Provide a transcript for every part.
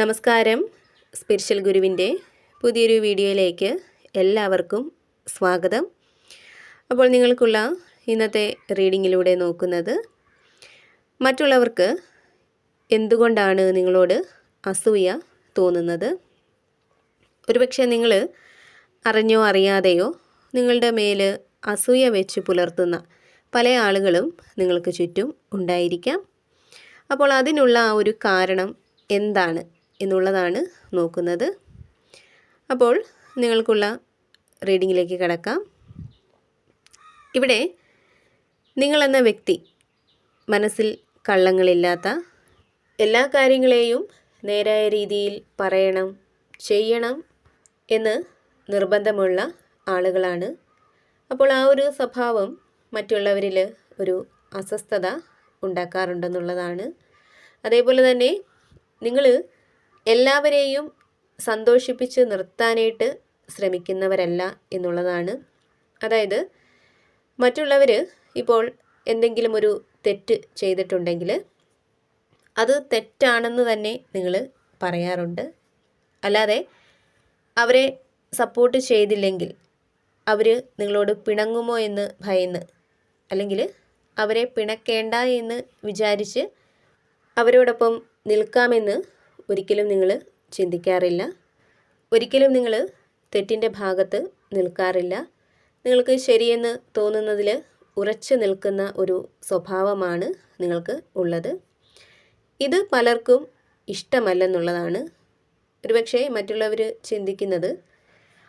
നമസ്കാരം. സ്പിരിച്വൽ ഗുരുവിന്റെ പുതിയൊരു വീഡിയോയിലേക്ക് എല്ലാവർക്കും സ്വാഗതം. അപ്പോൾ നിങ്ങൾക്കുള്ള ഇന്നത്തെ റീഡിങ്ങിലൂടെ നോക്കുന്നത് മറ്റുള്ളവർക്ക് എന്തുകൊണ്ടാണ് നിങ്ങളോട് അസൂയ തോന്നുന്നത്? ഒരുപക്ഷെ നിങ്ങൾ അറിഞ്ഞോ അറിയാതെയോ നിങ്ങളുടെ മേൽ അസൂയ വെച്ച് പുലർത്തുന്ന പല ആളുകളും നിങ്ങൾക്ക് ചുറ്റും ഉണ്ടായിരിക്കാം. അപ്പോൾ അതിനുള്ള ആ ഒരു കാരണം എന്താണ്? എന്നുള്ളതാണ് നോക്കുന്നത്. അപ്പോൾ നിങ്ങൾക്കുള്ള റീഡിങ്ങിലേക്ക് കടക്കാം. ഇവിടെ നിങ്ങളെന്ന വ്യക്തി മനസ്സിൽ കള്ളങ്ങളില്ലാത്ത എല്ലാ കാര്യങ്ങളെയും നേരായ രീതിയിൽ പറയണം ചെയ്യണം എന്ന് നിർബന്ധമുള്ള ആളുകളാണ്. അപ്പോൾ ആ ഒരു സ്വഭാവം മറ്റുള്ളവരിൽ ഒരു അസ്വസ്ഥത ഉണ്ടാക്കാറുണ്ടെന്നുള്ളതാണ്. അതേപോലെ തന്നെ നിങ്ങൾ എല്ലാവരെയും സന്തോഷിപ്പിച്ച് നിർത്താനായിട്ട് ശ്രമിക്കുന്നവരല്ല എന്നുള്ളതാണ്. അതായത് മറ്റുള്ളവർ ഇപ്പോൾ എന്തെങ്കിലും ഒരു തെറ്റ് ചെയ്തിട്ടുണ്ടെങ്കിൽ അത് തെറ്റാണെന്ന് തന്നെ നിങ്ങൾ പറയാറുണ്ട്. അല്ലാതെ അവരെ സപ്പോർട്ട് ചെയ്തില്ലെങ്കിൽ അവർ നിങ്ങളോട് പിണങ്ങുമോ എന്ന് ഭയന്ന് അല്ലെങ്കിൽ അവരെ പിണക്കേണ്ട എന്ന് വിചാരിച്ച് അവരോടൊപ്പം നിൽക്കാമെന്ന് ഒരിക്കലും നിങ്ങൾ ചിന്തിക്കാറില്ല. ഒരിക്കലും നിങ്ങൾ തെറ്റിന്റെ ഭാഗത്ത് നിൽക്കാറില്ല. നിങ്ങൾക്ക് ശരിയെന്ന് തോന്നുന്നതിൽ ഉറച്ചു നിൽക്കുന്ന ഒരു സ്വഭാവമാണ് നിങ്ങൾക്ക് ഉള്ളത്. ഇത് പലർക്കും ഇഷ്ടമല്ലെന്നുള്ളതാണ്. ഒരുപക്ഷെ മറ്റുള്ളവർ ചിന്തിക്കുന്നത്.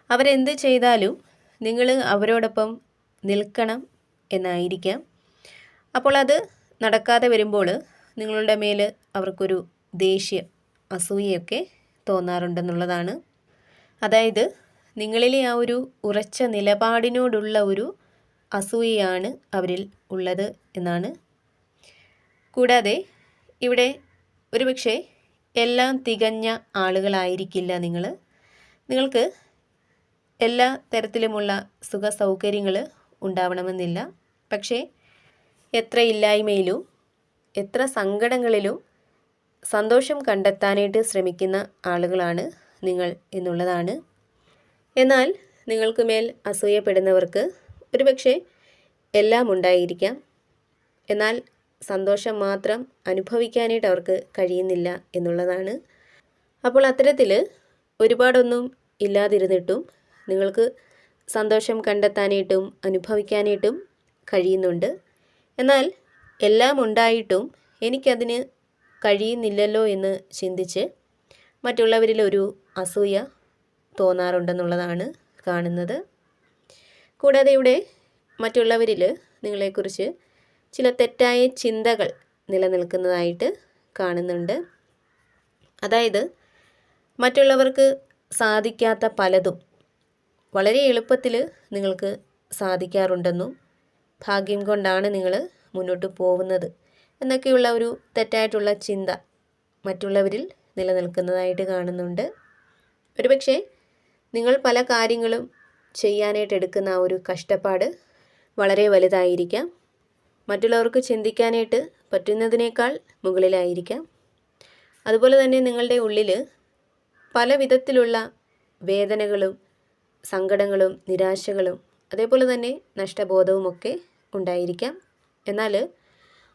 അവരെന്ത് ചെയ്താലും നിങ്ങൾ അവരോടൊപ്പം നിൽക്കണം എന്നായിരിക്കാം. അപ്പോൾ അത് നടക്കാതെ വരുമ്പോൾ നിങ്ങളുടെ മേൽ അവർക്കൊരു ദേഷ്യം അസൂയയൊക്കെ തോന്നാറുണ്ടെന്നുള്ളതാണ്. അതായത് നിങ്ങളിലെ ആ ഒരു ഉറച്ച നിലപാടിനോടുള്ള ഒരു അസൂയയാണ് അവരിൽ ഉള്ളത് എന്നാണ്. കൂടാതെ ഇവിടെ ഒരുപക്ഷെ എല്ലാം തികഞ്ഞ ആളുകളായിരിക്കില്ല നിങ്ങൾ നിങ്ങൾക്ക് എല്ലാ തരത്തിലുമുള്ള സുഖ സൗകര്യങ്ങൾ ഉണ്ടാവണമെന്നില്ല. പക്ഷേ എത്ര ഇല്ലായ്മയിലും എത്ര സങ്കടങ്ങളിലും സന്തോഷം കണ്ടെത്താനായിട്ട് ശ്രമിക്കുന്ന ആളുകളാണ് നിങ്ങൾ എന്നുള്ളതാണ്. എന്നാൽ നിങ്ങൾക്ക് മേൽ അസൂയപ്പെടുന്നവർക്ക് ഒരുപക്ഷെ എല്ലാം ഉണ്ടായിരിക്കാം. എന്നാൽ സന്തോഷം മാത്രം അനുഭവിക്കാനായിട്ട് അവർക്ക് കഴിയുന്നില്ല എന്നുള്ളതാണ്. അപ്പോൾ അത്തരത്തിൽ ഒരുപാടൊന്നും ഇല്ലാതിരുന്നിട്ടും നിങ്ങൾക്ക് സന്തോഷം കണ്ടെത്താനായിട്ടും അനുഭവിക്കാനായിട്ടും കഴിയുന്നുണ്ട്. എന്നാൽ എല്ലാം ഉണ്ടായിട്ടും എനിക്കതിന് കഴിയുന്നില്ലല്ലോ എന്ന് ചിന്തിച്ച് മറ്റുള്ളവരിൽ ഒരു അസൂയ തോന്നാറുണ്ടെന്നുള്ളതാണ് കാണുന്നത്. കൂടാതെ ഇവിടെ മറ്റുള്ളവരിൽ നിങ്ങളെക്കുറിച്ച് ചില തെറ്റായ ചിന്തകൾ നിലനിൽക്കുന്നതായിട്ട് കാണുന്നുണ്ട്. അതായത് മറ്റുള്ളവർക്ക് സാധിക്കാത്ത പലതും വളരെ എളുപ്പത്തിൽ നിങ്ങൾക്ക് സാധിക്കാറുണ്ടെന്നും ഭാഗ്യം കൊണ്ടാണ് നിങ്ങൾ മുന്നോട്ട് പോകുന്നത്. എന്നൊക്കെയുള്ള ഒരു തെറ്റായിട്ടുള്ള ചിന്ത മറ്റുള്ളവരിൽ നിലനിൽക്കുന്നതായിട്ട് കാണുന്നുണ്ട്. ഒരുപക്ഷെ നിങ്ങൾ പല കാര്യങ്ങളും ചെയ്യാനായിട്ട് എടുക്കുന്ന ആ ഒരു കഷ്ടപ്പാട് വളരെ വലുതായിരിക്കാം. മറ്റുള്ളവർക്ക് ചിന്തിക്കാനായിട്ട് പറ്റുന്നതിനേക്കാൾ മുകളിലായിരിക്കാം. അതുപോലെ തന്നെ നിങ്ങളുടെ ഉള്ളിൽ പല വിധത്തിലുള്ള വേദനകളും സങ്കടങ്ങളും നിരാശകളും അതേപോലെ തന്നെ നഷ്ടബോധവുമൊക്കെ ഉണ്ടായിരിക്കാം. എന്നാൽ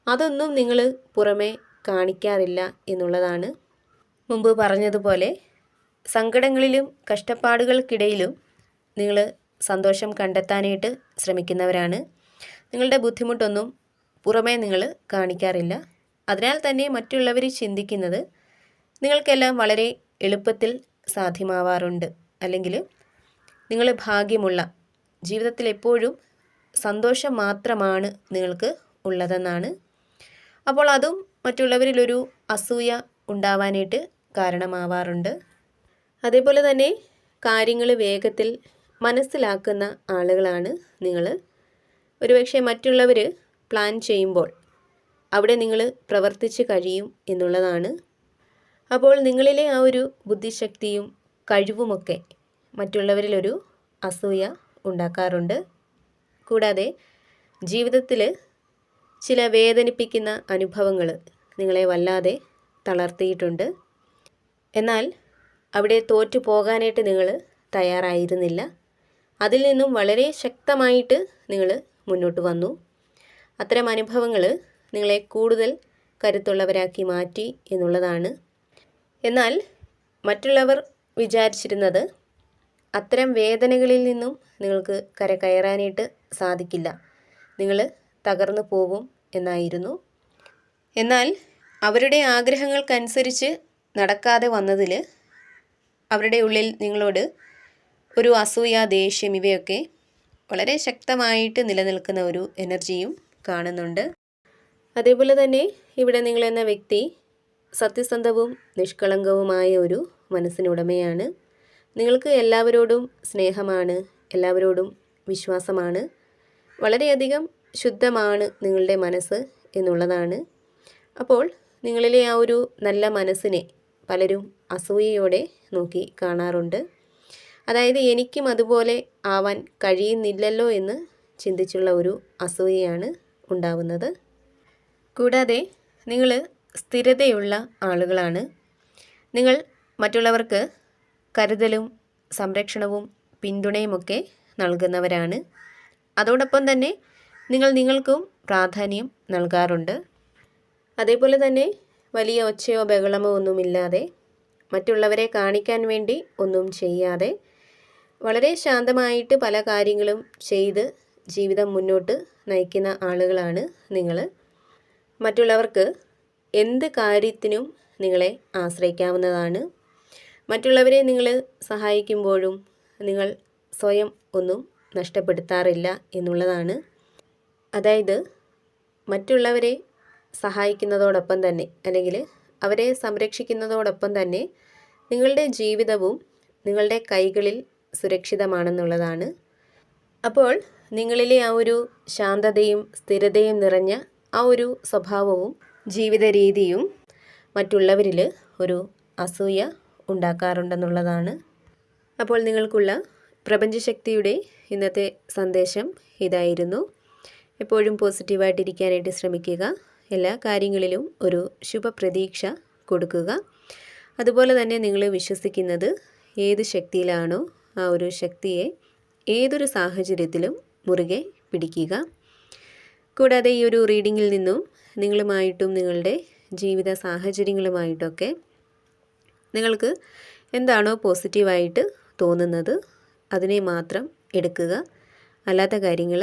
അതൊന്നും നിങ്ങൾ പുറമേ കാണിക്കാറില്ല എന്നുള്ളതാണ് മുമ്പ് പറഞ്ഞതുപോലെ. സങ്കടങ്ങളിലും കഷ്ടപ്പാടുകൾക്കിടയിലും നിങ്ങൾ സന്തോഷം കണ്ടെത്താനായിട്ട് ശ്രമിക്കുന്നവരാണ്. നിങ്ങളുടെ ബുദ്ധിമുട്ടൊന്നും പുറമേ നിങ്ങൾ കാണിക്കാറില്ല. അതിനാൽ തന്നെ മറ്റുള്ളവർ ചിന്തിക്കുന്നത് നിങ്ങൾക്കെല്ലാം വളരെ എളുപ്പത്തിൽ സാധ്യമാവാറുണ്ട്. അല്ലെങ്കിൽ നിങ്ങൾ ഭാഗ്യമുള്ള ജീവിതത്തിൽ എപ്പോഴും സന്തോഷം മാത്രമാണ് നിങ്ങൾക്ക് ഉള്ളതെന്നാണ് അപ്പോൾ അതും മറ്റുള്ളവരിലൊരു അസൂയ ഉണ്ടാവാനായിട്ട് കാരണമാവാറുണ്ട്. അതേപോലെ തന്നെ കാര്യങ്ങൾ വേഗത്തിൽ മനസ്സിലാക്കുന്ന ആളുകളാണ് നിങ്ങൾ ഒരുപക്ഷെ മറ്റുള്ളവർ പ്ലാൻ ചെയ്യുമ്പോൾ അവിടെ നിങ്ങൾ പ്രവർത്തിച്ച് കഴിയും എന്നുള്ളതാണ്. അപ്പോൾ നിങ്ങളിലെ ആ ഒരു ബുദ്ധിശക്തിയും കഴിവുമൊക്കെ മറ്റുള്ളവരിലൊരു അസൂയ ഉണ്ടാക്കാറുണ്ട്. കൂടാതെ ജീവിതത്തിൽ ചില വേദനിപ്പിക്കുന്ന അനുഭവങ്ങൾ നിങ്ങളെ വല്ലാതെ തളർത്തിയിട്ടുണ്ട്. എന്നാൽ അവിടെ തോറ്റു പോകാനായിട്ട് നിങ്ങൾ തയ്യാറായിരുന്നില്ല. അതിൽ നിന്നും വളരെ ശക്തമായിട്ട് നിങ്ങൾ മുന്നോട്ട് വന്നു. അത്തരം അനുഭവങ്ങൾ നിങ്ങളെ കൂടുതൽ കരുത്തുള്ളവരാക്കി മാറ്റി എന്നുള്ളതാണ്. എന്നാൽ മറ്റുള്ളവർ വിചാരിച്ചിരുന്നത് അത്തരം വേദനകളിൽ നിന്നും നിങ്ങൾക്ക് കരകയറാനായിട്ട് സാധിക്കില്ല. നിങ്ങൾ തകർന്നു പോകും എന്നായിരുന്നു. എന്നാൽ അവരുടെ ആഗ്രഹങ്ങൾക്കനുസരിച്ച് നടക്കാതെ വന്നതിൽ അവരുടെ ഉള്ളിൽ നിങ്ങളോട് ഒരു അസൂയ ദേഷ്യം ഇവയൊക്കെ വളരെ ശക്തമായിട്ട് നിലനിൽക്കുന്ന ഒരു എനർജിയും കാണുന്നുണ്ട്. അതേപോലെ തന്നെ ഇവിടെ നിങ്ങളെന്ന വ്യക്തി സത്യസന്ധവും നിഷ്കളങ്കവുമായ ഒരു മനസ്സിനുടമയാണ്. നിങ്ങൾക്ക് എല്ലാവരോടും സ്നേഹമാണ് എല്ലാവരോടും വിശ്വാസമാണ്. വളരെയധികം ശുദ്ധമാണ് നിങ്ങളുടെ മനസ്സ് എന്നുള്ളതാണ്. അപ്പോൾ നിങ്ങളിലെ ആ ഒരു നല്ല മനസ്സിനെ പലരും അസൂയയോടെ നോക്കി കാണാറുണ്ട്. അതായത് എനിക്കും അതുപോലെ ആവാൻ കഴിയുന്നില്ലല്ലോ എന്ന് ചിന്തിച്ചുള്ള ഒരു അസൂയയാണ് ഉണ്ടാവുന്നത്. കൂടാതെ നിങ്ങൾ സ്ഥിരതയുള്ള ആളുകളാണ്. നിങ്ങൾ മറ്റുള്ളവർക്ക് കരുതലും സംരക്ഷണവും പിന്തുണയുമൊക്കെ നൽകുന്നവരാണ്. അതോടൊപ്പം തന്നെ നിങ്ങൾ നിങ്ങൾക്കും പ്രാധാന്യം നൽകാറുണ്ട്. അതേപോലെ തന്നെ വലിയ ഒച്ചയോ ബഹളമോ ഒന്നുമില്ലാതെ മറ്റുള്ളവരെ കാണിക്കാൻ വേണ്ടി ഒന്നും ചെയ്യാതെ വളരെ ശാന്തമായിട്ട് പല കാര്യങ്ങളും ചെയ്ത് ജീവിതം മുന്നോട്ട് നയിക്കുന്ന ആളുകളാണ് നിങ്ങൾ. മറ്റുള്ളവർക്ക് എന്ത് കാര്യത്തിനും നിങ്ങളെ ആശ്രയിക്കാവുന്നതാണ്. മറ്റുള്ളവരെ നിങ്ങൾ സഹായിക്കുമ്പോഴും നിങ്ങൾ സ്വയം ഒന്നും നഷ്ടപ്പെടുത്താറില്ല എന്നുള്ളതാണ്. അതായത് മറ്റുള്ളവരെ സഹായിക്കുന്നതോടൊപ്പം തന്നെ അല്ലെങ്കിൽ അവരെ സംരക്ഷിക്കുന്നതോടൊപ്പം തന്നെ നിങ്ങളുടെ ജീവിതവും നിങ്ങളുടെ കൈകളിൽ സുരക്ഷിതമാണെന്നുള്ളതാണ്. അപ്പോൾ നിങ്ങളിലെ ആ ഒരു ശാന്തതയും സ്ഥിരതയും നിറഞ്ഞ ആ ഒരു സ്വഭാവവും ജീവിത രീതിയും മറ്റുള്ളവരിൽ ഒരു അസൂയ ഉണ്ടാക്കാറുണ്ടെന്നുള്ളതാണ്. അപ്പോൾ നിങ്ങൾക്കുള്ള പ്രപഞ്ചശക്തിയുടെ ഇന്നത്തെ സന്ദേശം ഇതായിരുന്നു. എപ്പോഴും പോസിറ്റീവായിട്ടിരിക്കാനായിട്ട് ശ്രമിക്കുക. എല്ലാ കാര്യങ്ങളിലും ഒരു ശുഭപ്രതീക്ഷ കൊടുക്കുക. അതുപോലെ തന്നെ നിങ്ങൾ വിശ്വസിക്കുന്നത് ഏത് ശക്തിയിലാണോ ആ ഒരു ശക്തിയെ ഏതൊരു സാഹചര്യത്തിലും മുറുകെ പിടിക്കുക. കൂടാതെ ഈ ഒരു റീഡിങ്ങിൽ നിന്നും നിങ്ങളുമായിട്ടും നിങ്ങളുടെ ജീവിത സാഹചര്യങ്ങളുമായിട്ടൊക്കെ നിങ്ങൾക്ക് എന്താണോ പോസിറ്റീവായിട്ട് തോന്നുന്നത് അതിനെ മാത്രം എടുക്കുക. അല്ലാത്ത കാര്യങ്ങൾ